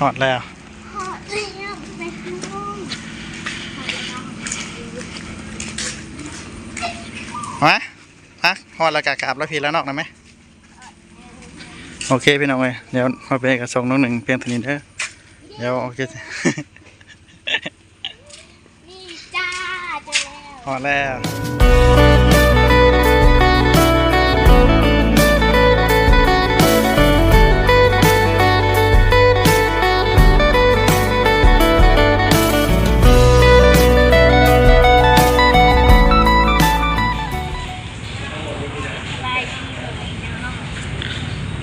หอดแล้วพอเรียบไปข้างนอกมาพักหอดแล้วกะกราบแล้วพี่แล้วนอกนะไหมโอเคพี่น้องเว้ยเดี๋ยวมาไปกับส่งน้องหนึ่งเพียงเท่านี้เด้อเดี๋ยวโอเคนี่จ้าเจอแล้วหอดแล้ว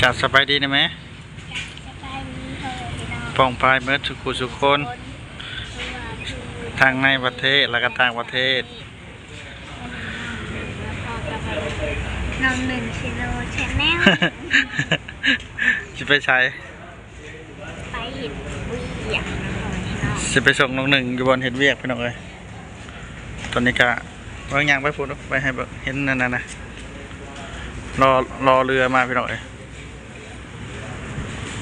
กลับสบายดีนะไหมสบายดีเลยเนาะปองปลายเมื่อสุขุสุขคน ทางในประเทศและก็ต่างประเทศน้องหนึ่งชิโลชแนลจะไปใช้ไปเห็นวีอย่างเนาะจะไปส่งน้องหนึ่งอยู่บนเห็ดเวียกพี่น้องเอ้ยตอนนี้ก็วางยางไปพูดไปให้เบิ่งเห็นนั่นน่ะนะรอรอเรือมาพี่น้องเ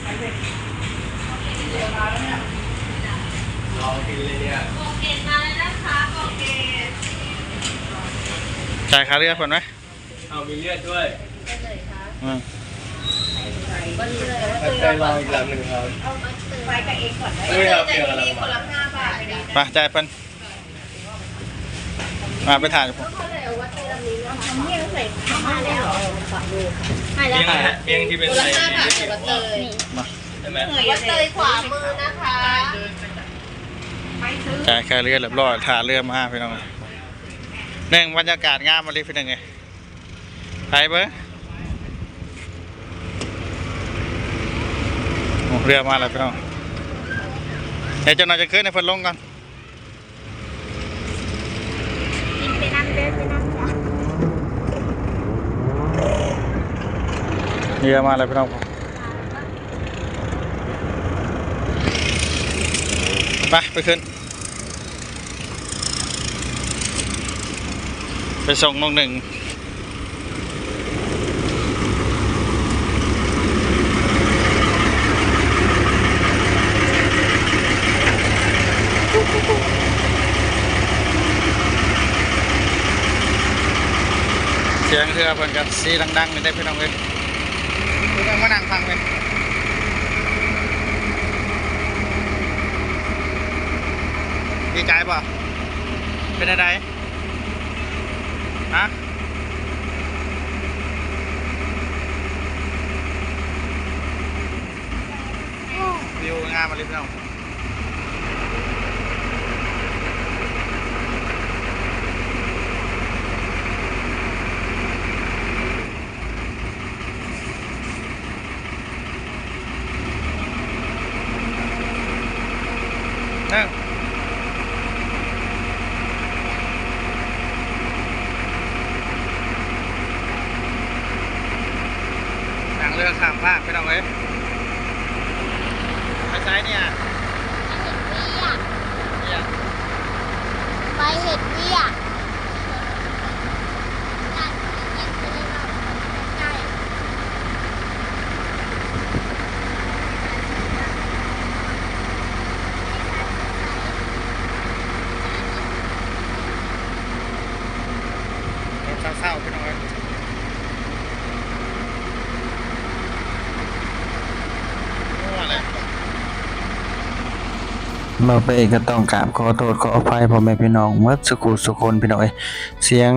อ้ยจ่ายค่าเรือคนไหมเอามีเลือดด้วยอืมใจลองอีกลำหนึ่งครับไปกับเองก่อนไม่เอาเกี่ยวกับเรามาไปจ่ายเพิ่นมาไปถ่ายผมเอีย งเอียงที่เป็นไซส์นี้เกี่ยวกับใช่ไหมวัดเตยขวามือนะคะจ่ายค่าเรือเรียบร้อยถ่าเรือมาพี่น้องหนึ่งบรรยากาศงามมาเลยพี่น้องไงไปเบิ้งโอ้เรือมาแล้วพี่น้องเดี๋ยวเจ้าหน่อยจะขึ้นในเพิ่นลงก่อนกินไปนั่งเดินไปนั่งจ้ะ เรือมาแล้วพี่น้องไปไปขึ้น ไปส่งน้องหนึ่งเสียงเรือเพิ่นกันสีดังๆเลยได้พี่น้องเลย ก็นมานั่งฟังเลยดีใจป่ะเป็นอะไรฮะวิวงามมาเลยพี่น้อง เรือข้ามภาคไปน้องเอ้ยไปใช้เนี่ยเนี่ยไปเห็ดเวียกใช่ รถเศร้าๆไปน้องเอ้ยโอ้อะไร เราไปก็ต้องกราบขอโทษขออภัยพ่อแม่พี่น้องเมื่อสกครู่สุคนพี่น้องเอ้ยเสียง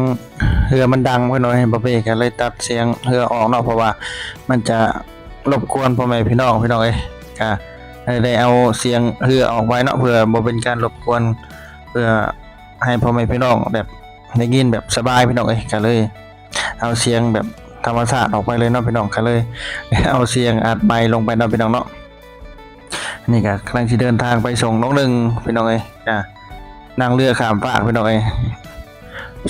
เรือมันดังพี่น้องเอ้ยบ่เป้ก็เลยตัดเสียงเรือออกเนาะเพราะว่า มันจะรบกวนพ่อแม่พี่น้องพี่น้องเอ้ยก็ได้เอาเสียงเรือออกไว้เนาะเพื่อบ่เป็นการรบกวนเพื่อให้พ่อแม่พี่น้องแบบได้ยินแบบสบายพี่น้องเอ้ยก็เลย เอาเสียงแบบธรรมชาติออกไปเลยเนาะพี่น้องก็เลย เอาเสียงอัดไมค์ลงไปเนาะพี่น้องเนาะ นี่ก็กำลังจะเดินทางไปส่งน้องหนึ่งพี่น้องเอ้ยจ้ะนั่งเรือข้ามฟากพี่น้องเอ้ย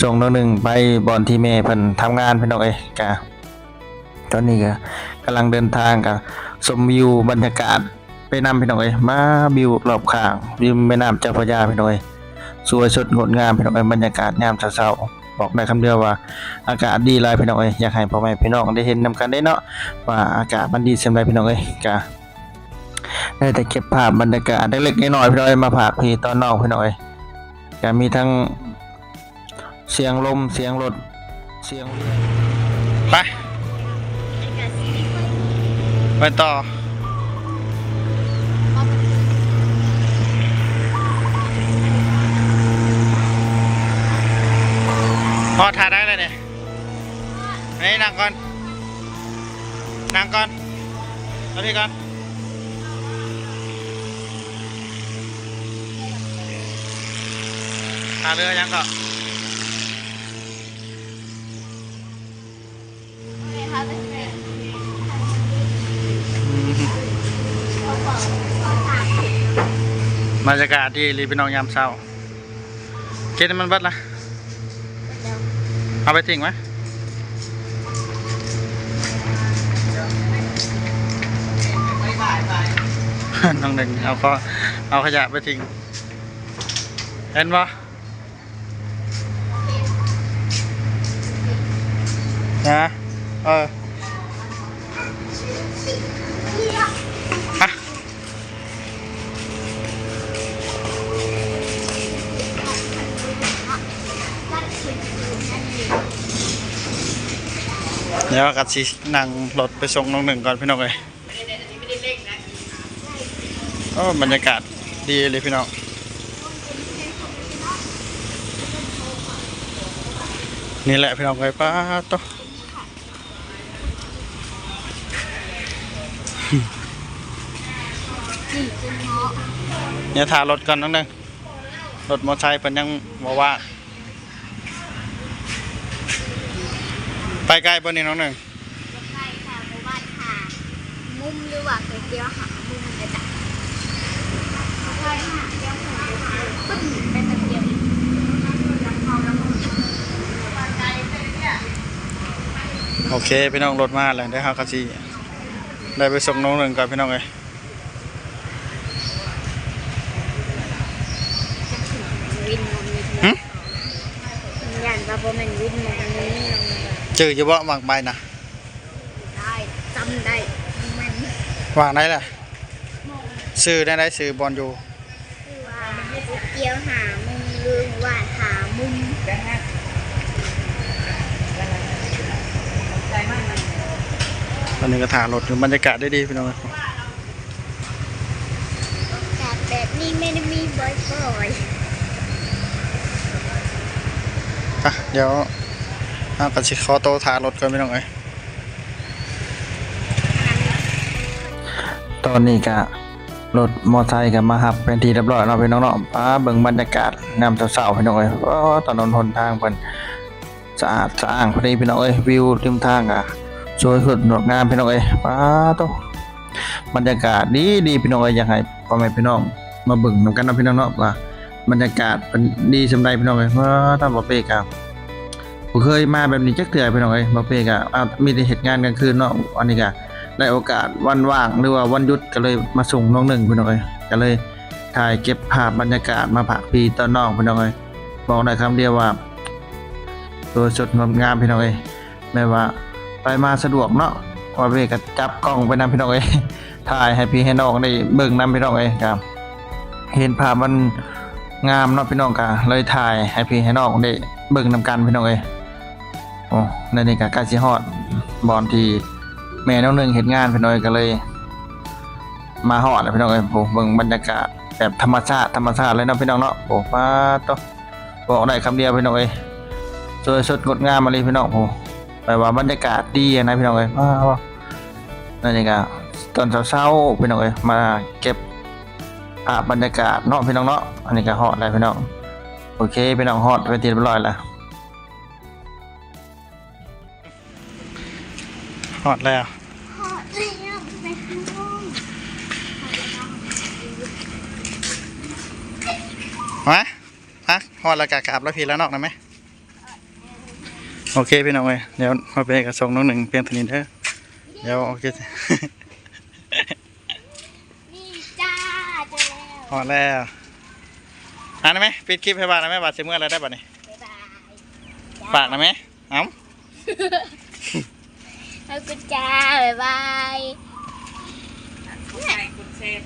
ส่งน้องหนึ่งไปบอนที่แม่เพิ่นทำงานพี่น้องเอ้ยจ้ะตอนนี้ก็กำลังเดินทางกับชมวิวบรรยากาศไปนำพี่น้องเอ้ยมาวิวรอบข้างวิวแม่น้ำเจ้าพระยาพี่น้องเอ้ยสวยสดงดงามพี่น้องเอ้ยบรรยากาศยามเช้าๆบอกได้คำเดียวว่า อากาศดีหลายพี่น้องเอ้ยอยากให้พ่อแม่พี่น้องได้เห็นนำกันได้เนาะว่าอากาศมันดีเช่นไรพี่น้องเอ้ยจ้ะ ได้แต่เก็บภาพบรรยากาศเล็กๆน้อยๆพี่น้อยมาฝากพี่ตอนนอกพี่น้อยก็มีทั้งเสียงลมเสียงรถเสียงไปไปต่อพอถ่ายได้เลยเนี่ยไอ้นั่งก่อน นั่งก่อนเอาพี่ก่อนาเรือยังก็บรรยากาศที่รีพี่น้องยามเช้าเกณฑ์มันบัดละเอาไปทิ้งไหมน้องหนึ่งเอาก็เอาขยะไปทิ้งเห็นปะ นะเออเดี๋ยวกัดสินั่งรถไปส่งน้องหนึ่งก่อนพี่น้องเลยโอ้บรรยากาศดีเลยพี่น้องนี่แหละพี่น้องเลยป้าโตะ เนี่ยถ่ารถก่อนน้องหนึ่งรถมอเตอร์ไซค์เพิ่นยังบอกว่า ไปใกล้บนนี้น้องหนึ่งใช่ค่ะหมู่บ้านหามุมหรือว่าก๋วยเตี๋ยวหามุมเลยจ้ะใช่ค่ะเดี๋ยวหาปึ้งเป็นตะเกียบโอเคพี่น้องรถมาแล้วได้ครับครับซีได้ไปส่งน้องหนึ่งก่อนพี่น้องเลย วินมันมี หึ ยัน ว่าบ่แม่นวินมันมีน้องเจออยู่บ่วางใบนะได้จำได้แม่นวางได้แหละซื้อได้ได้ซื้อบอลอยู่คือว่าก๋วยเตี๋ยวหามุมหรือว่าหามุมตอนนี้ก็ถ่ายรถอยู่บรรยากาศได้ดีพี่น้องเลยจากแบบนี้ไม่ได้มีบ่อย อะเดี๋ยวเอากัดสิขอโตวถ่ารถก่อนพี่น้องเลยตอนนี้ก็รถมอไซค์ก็มาหับเป็นทีเรียบร้อยเนาะพี่น้องเนาะป้าเบิ่งบรรยากาศนำเสาๆพี่น้องเอ้ยโอ้ถนนหนทางเพิ่นสะอาดสะอ้างพอดีพี่น้องเอ้ยวิวริมทางอะสวยสดงดงามพี่น้องเอ้ยป้าโตบรรยากาศดีดีพี่น้องเอ้ยอยากให้พ่อแม่พี่น้องมาเบิ่งนำกันเนาะพี่น้องเนาะว่า บรรยากาศเป็นดีสำใดพี่น้องเอ้ยว่าตามบ่เป้ครับบ่เคยมาแบบนี้จักเทื่อพี่น้องเอ้ยบ่เป้ก็อ้ามีแต่เฮ็ดงานกลางคืนเนาะอันนี้ก็ได้โอกาสวันว่างหรือว่าวันหยุดก็เลยมาส่งน้องหนึ่งพี่น้องเอ้ยก็เลยถ่ายเก็บภาพบรรยากาศมาฝากพี่ตอนน้องพี่น้องเอ้ยบอกได้คำเดียวว่าตัวสดงดงามพี่น้องเอ้ยแม้ว่าไปมาสะดวกเนาะว่าเวก็จับกล้องไปนำพี่น้องเอ้ยถ่ายให้พี่ให้น้องได้เบิ่งนำพี่น้องเอ้ยครับ เห็นภาพมัน งามเนาะพี่น้องก็เลยถ่ายให้พี่ให้น้องได้เบิ่งนำกันพี่น้องเอ้ยโอ้ในนี้ก็ใกล้สิฮอดบอนที่แม่น้องหนึ่งเห็นงานพี่น้อยก็เลย มาหอดเลยพี่น้องเอ้ยโอ้เบิ่งบรรยากาศแบบธรรมชาติธรรมชาติเลยเนาะพี่น้องเนาะโอ้ป้าตบอกได้คำเดียวพี่น้องเอ้ยสวยสดงดงามมาเลยพี่น้องโอ้แปลว่าบรรยากาศดีนะพี่น้องเอ้ยว้าวนั่นเองก็ตอนเช้าๆพี่น้องเอ้ยมาเก็บ ภาพบรรยากาศเนาะพี่น้องเนาะอันนี้ก็ฮอดแล้วพี่น้องโอเคพี่น้องฮอดไปที่เรียบร้อยแล้วหอดแล้วๆขอเรียกไปข้างนอกมาฮะหอดแล้วกะกลับแล้วพี่แล้วนอกนะไหมโอเคพี่น้องเอ้ยเดี๋ยวมาเป้กับส่งน้องหนึ่งเพียงเท่านี้เด้อเดี๋ยวโอเค นี่จ้าเจ อแล้วหอดแล้วอ่านได้ไหมปิดคลิปให้บ้านนะไหมบาดเสียเมื่อไรได้บ้านี่บ๊ายบายฝากนะไหมเอ้าขอบคุณจ้าบ๊ายบายใช่คุณเซฟ